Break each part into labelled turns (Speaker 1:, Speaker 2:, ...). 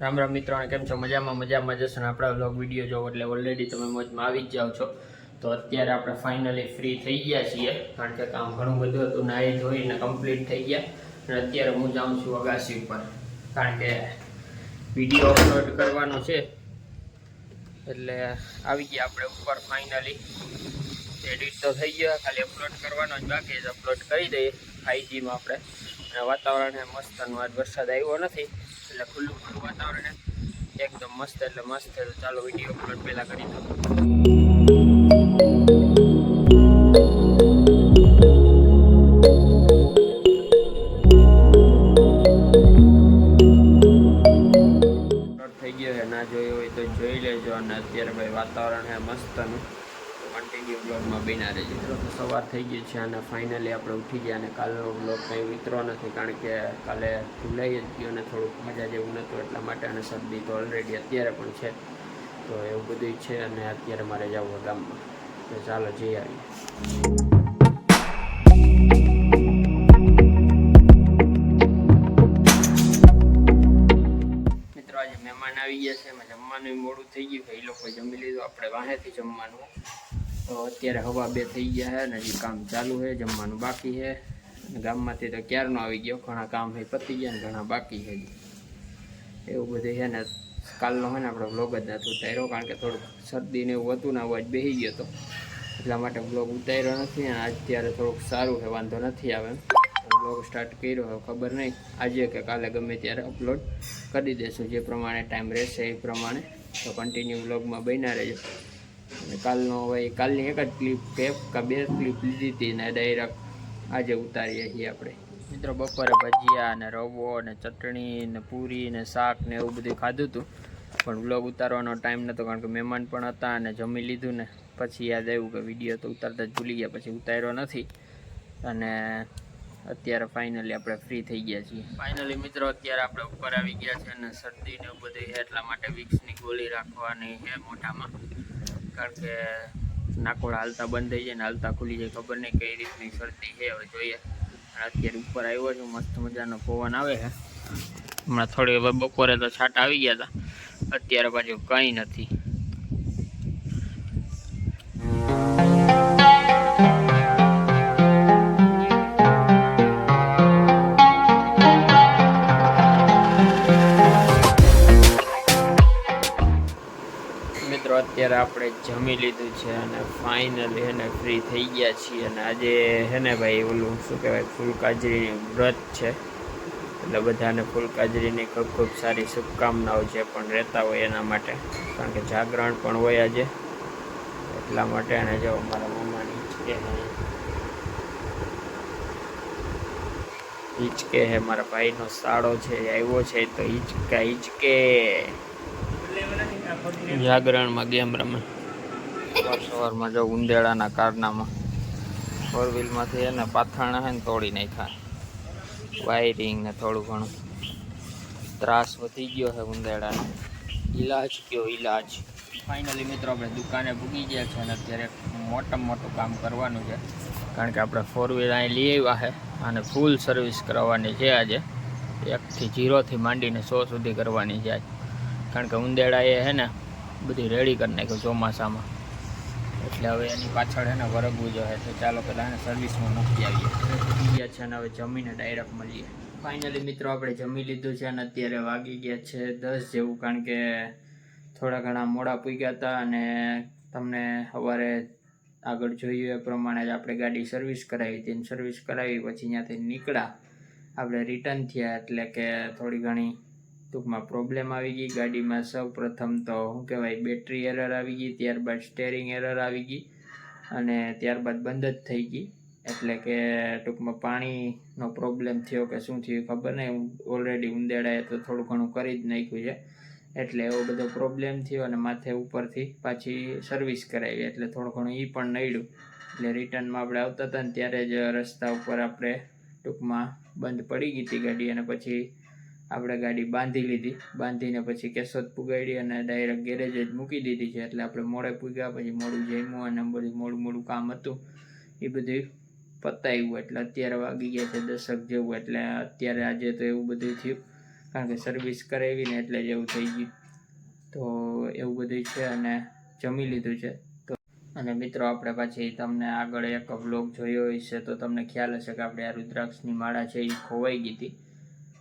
Speaker 1: રામ રામ મિત્રો કેમ છો? મજામાં મજામાં જશો ને આપણા બ્લોગ વીડિયો જોવો એટલે ઓલરેડી તમે મોજમાં આવી જ જાઓ છો. તો અત્યારે આપણે ફાઇનલી ફ્રી થઈ ગયા છીએ, કારણ કે કામ ઘણું બધું હતું નાહી ધોઈને કમ્પ્લીટ થઈ ગયા. અને અત્યારે હું જાઉં છું અગાસી ઉપર, કારણ કે વીડિયો અપલોડ કરવાનો છે. એટલે આવી ગયા આપણે ઉપર ફાઇનલી એડિટ તો થઈ ગયા, ખાલી અપલોડ કરવાનો જ બાકી અપલોડ કરી દઈએ ફાઈજીમાં આપણે. અને વાતાવરણ મસ્ત આજ વરસાદ આવ્યો નથી. એટલે ખુલ્લું ખુલ્લું વાતાવરણ એકદમ મસ્ત એટલે મસ્ત તો ચાલો વીડિયો અપલોડ પહેલાં કરી દઉં થઈ ગયો છે. ના જોયો હોય તો જોઈ લેજો. અને અત્યારે ભાઈ વાતાવરણ હે મસ્તનું. કન્ટિન્યુ બ્લોગમાં બિના રહેજો. તો સવાર થઈ ગઈ છે અને ફાઇનલી આપણે ઉઠી ગયા અને કાલનો બ્લોગ કંઈ વિતરો નથી, કારણ કે કાલે ભૂલાઈ જ ગયો અને થોડુંક મજા જેવું નહોતું, એટલા માટે અને શરદી તો ઓલરેડી અત્યારે પણ છે. તો એવું બધું છે અને અત્યારે મારે જવું ગામમાં. તો ચાલો, જઈ આવીએ. આવી ગયા છે, એમાં જમવાનું મોડું થઈ ગયું એ લોકો જમી લીધું, આપણે વાહેથી જમવાનું. તો અત્યારે હવા બે થઈ ગયા છે અને હજી કામ ચાલુ છે જમવાનું બાકી છે ગામમાંથી તો ક્યારનો આવી ગયો? ઘણા કામ છે પતી ગયા ને ઘણા બાકી છે એવું બધું છે ને કાલનો હોય ને આપણે વ્લોગ જ નથી ઉતાર્યો, કારણ કે થોડુંક શરદી ને એવું હતું ને અવાજ બેસી ગયો હતો એટલા માટે વ્લોગ ઉતાર્યો નથી અને અત્યારે થોડુંક સારું છે વાંધો નથી આવે વ્લોગ સ્ટાર્ટ કર્યો હોય ખબર નહીં. આજે કે કાલે ગમે ત્યારે અપલોડ કરી દેશું, જે પ્રમાણે ટાઈમ રહેશે એ પ્રમાણે. તો કન્ટિન્યુ વ્લોગમાં બન્યા રહેજો. કાલનો હવે કાલની એક જ ક્લિપ કે બે ક્લિપ લીધી હતી ને ડાયરેક્ટ આજે ઉતારીએ છીએ આપણે. મિત્રો બપોરે ભજીયા ને રવો ને ચટણી ને પૂરી ને શાક ને એવું બધું ખાધું હતું. પણ વ્લોગ ઉતારવાનો ટાઈમ નહોતો કારણ કે મહેમાન પણ હતા અને જમી લીધું ને. પછી યાદ આવ્યું કે વીડિયો તો ઉતારતા જ ભૂલી ગયા, પછી ઉતાર્યો નથી. અને અત્યારે ફાઇનલી આપણે ફ્રી થઈ ગયા છીએ. ફાઇનલી મિત્રો અત્યારે આપણે ઉપર આવી ગયા છે અને શરદી ને એવું બધું એટલા માટે વિક્સની ગોળી રાખવાની છે મોઢામાં. કારણ કે નાકોડા હાલતા બંધ થઈ જાય ને હાલતા ખુલી જાય, ખબર નહીં કઈ રીતની શરદી છે, હવે જોઈએ. અત્યારે ઉપર આવ્યો છું, મસ્ત મજાનો પવન આવે છે. હમણાં થોડી બપોરે તો છાંટા આવી ગયા હતા. અત્યારે પાછું કંઈ નથી. જમી લીધું છે અને ફાઇનલી એને ફ્રી થઈ ગયા છીએ અને આજે હે ને ભાઈ ઓલું શું કહેવાય, ફૂલકાજરીનું વ્રત છે. એટલે બધાને ફૂલકાજરીની ખૂબ ખૂબ સારી શુભકામનાઓ જે પણ રહેતા હોય એના માટે. કારણ કે જાગરણ પણ હોય આજે. એટલા માટે અને જો મારા મમ્માની હિંચકે હિંચકે હે, મારા ભાઈનો સાડો છે આવ્યો છે, તો હિચકા હિચકે જાગરણમાં ગેમ રમે. સવારમાં જો ઉંદેડાના કારનામાં ફોર વ્હીલમાંથી એને પાથરણા હે ને તોડી નાખ્યા. વાયરિંગ ને થોડું ઘણું. ત્રાસ વધી ગયો છે ઉંદેડાનો. ઈલાજ કયો ઈલાજ? ફાઇનલી મિત્રો, આપણે દુકાને ભૂગી ગયા છે અને અત્યારે મોટામાં મોટું કામ કરવાનું છે. કારણ કે આપણે ફોર વ્હીલ અહીં લઈ આવ્યા છે અને ફૂલ સર્વિસ કરવાની છે આજે. એકથી જીરોથી માંડીને સો સુધી કરવાની છે આજે. કારણ કે ઉંદેડા એ છે ને બધી રેડી કરી નાખ્યું ચોમાસામાં. એટલે હવે એની પાછળ છે ને વરગવું જોઈએ તો ચાલો પહેલાં એને સર્વિસમાં મૂકી આવીએ. ગયા છે અને હવે જમીને ડાયરેક્ટ મળીએ. ફાઇનલી મિત્રો, આપણે જમી લીધું છે અને અત્યારે વાગી ગયા છે દસ જેવું, કારણ કે થોડા ઘણા મોડા પૂગ્યા હતા અને તમને સવારે આગળ જોયું એ પ્રમાણે જ આપણે ગાડી સર્વિસ કરાવી હતી. સર્વિસ કરાવી પછી ત્યાંથી નીકળ્યા. આપણે રિટર્ન થયા એટલે કે થોડી ઘણી ટૂંકમાં પ્રોબ્લેમ આવી ગઈ. ગાડીમાં સૌ પ્રથમ તો શું કહેવાય બેટરી એરર આવી ગઈ, ત્યારબાદ સ્ટેરિંગ એરર આવી ગઈ અને ત્યારબાદ બંધ જ થઈ ગઈ. એટલે કે ટૂંકમાં પાણીનો પ્રોબ્લેમ થયો કે શું થયું ખબર નહીં. ઓલરેડી ઉંદેડાએ તો થોડું ઘણું કરી જ નાખ્યું છે. એટલે એવો બધો પ્રોબ્લેમ થયો અને માથે ઉપરથી પાછી સર્વિસ કરાવી. એટલે થોડું ઘણું એ પણ નડ્યું. એટલે રિટર્નમાં આપણે આવતા હતા ને ત્યારે જ રસ્તા ઉપર આપણે ટૂંકમાં બંધ પડી ગઈ હતી ગાડી અને પછી આપણે ગાડી બાંધી લીધી. બાંધીને પછી કેશોદ પુગાડી અને ડાયરેક્ટ ગેરેજ જ મૂકી દીધી છે. એટલે આપણે મોડે પૂગ્યા, પછી મોડું જમ્યું અને બધું મોડું મોડું કામ હતું. એ બધું પતાવ્યું એટલે અત્યારે વાગી ગયા છે દશક જેવું. એટલે અત્યારે આજે તો એવું બધું થયું. કારણ કે સર્વિસ કરાવી ને એટલે જ એવું થઈ ગયું. તો એવું બધું છે અને જમી લીધું છે. તો અને મિત્રો, આપણે પાછી તમને આગળ એક બ્લોગ જોયો હશે તો તમને ખ્યાલ હશે કે આપણે આ રુદ્રાક્ષની માળા છે એ ખોવાઈ ગઈ હતી.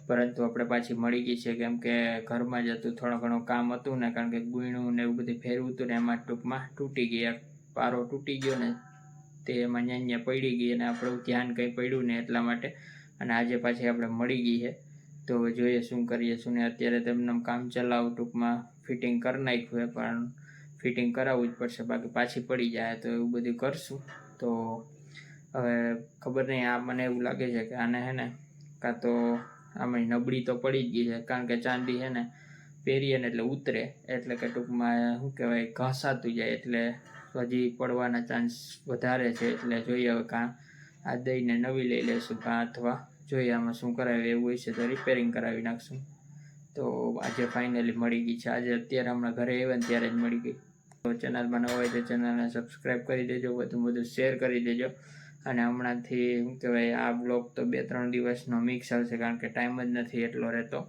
Speaker 1: પરંતુ આપણે પાછી મળી ગઈ છે કેમ કે ઘરમાં જ હતું, થોડું ઘણું કામ હતું ને, કારણ કે ગુણ્યું ને એવું બધું ફેરવું હતું ને, એમાં ટૂંકમાં તૂટી એક પારો તૂટી ગયો ને, તે એમાં ન્યા પડી ગઈ અને આપણું ધ્યાન કંઈ પડ્યું ને એટલા માટે. અને આજે પાછી આપણે મળી ગઈ છે. તો જોઈએ શું કરીએ શું ને અત્યારે તેમને કામ ચલાવું, ટૂંકમાં ફિટિંગ કરી નાખ્યું પણ ફિટિંગ કરાવવું જ પડશે, બાકી પાછી પડી જાય તો એવું બધું કરશું. તો હવે ખબર નહીં, આ મને એવું લાગે છે કે આને હે ને કાં તો આમાં નબળી તો પડી જ ગઈ છે, કારણ કે ચાંદી છે ને પહેરીએ ને એટલે ઉતરે. એટલે કે ટૂંકમાં શું કહેવાય, ઘસાતું જાય, એટલે હજી પડવાના ચાન્સ વધારે છે. એટલે જોઈએ હવે કાં આ દઈને નવી લઈ લઈશું, કાં અથવા જોઈએ આમાં શું કરાવે એવું હોય છે તો રિપેરિંગ કરાવી નાખશું. તો આજે ફાઇનલી મળી ગઈ છે. આજે અત્યારે હમણાં ઘરે આવ્યા ને ત્યારે જ મળી ગઈ. તો ચેનલમાં ન હોય તો ચેનલને સબસ્ક્રાઈબ કરી દેજો વધુ વધુ શેર કરી દેજો. અને હમણાંથી શું કહેવાય, આ બ્લોગ તો બે, ત્રણ દિવસનો મિક્સ આવશે કારણ કે ટાઈમ જ નથી એટલો રહેતો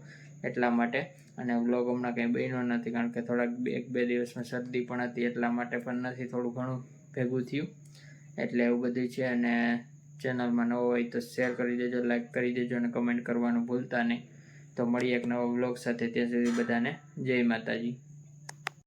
Speaker 1: એટલા માટે. અને બ્લોગ હમણાં કંઈ બન્યો નથી કારણ કે થોડાક એક, બે દિવસમાં શરદી પણ હતી એટલા માટે પણ નથી થોડું ઘણું ભેગું થયું. એટલે એવું બધું છે અને ચેનલમાં નવો હોય તો શેર કરી દેજો લાઈક કરી દેજો અને કમેન્ટ કરવાનું ભૂલતા નહીં. તો મળીએ એક નવા બ્લોગ સાથે, ત્યાં સુધી બધાને જય માતાજી.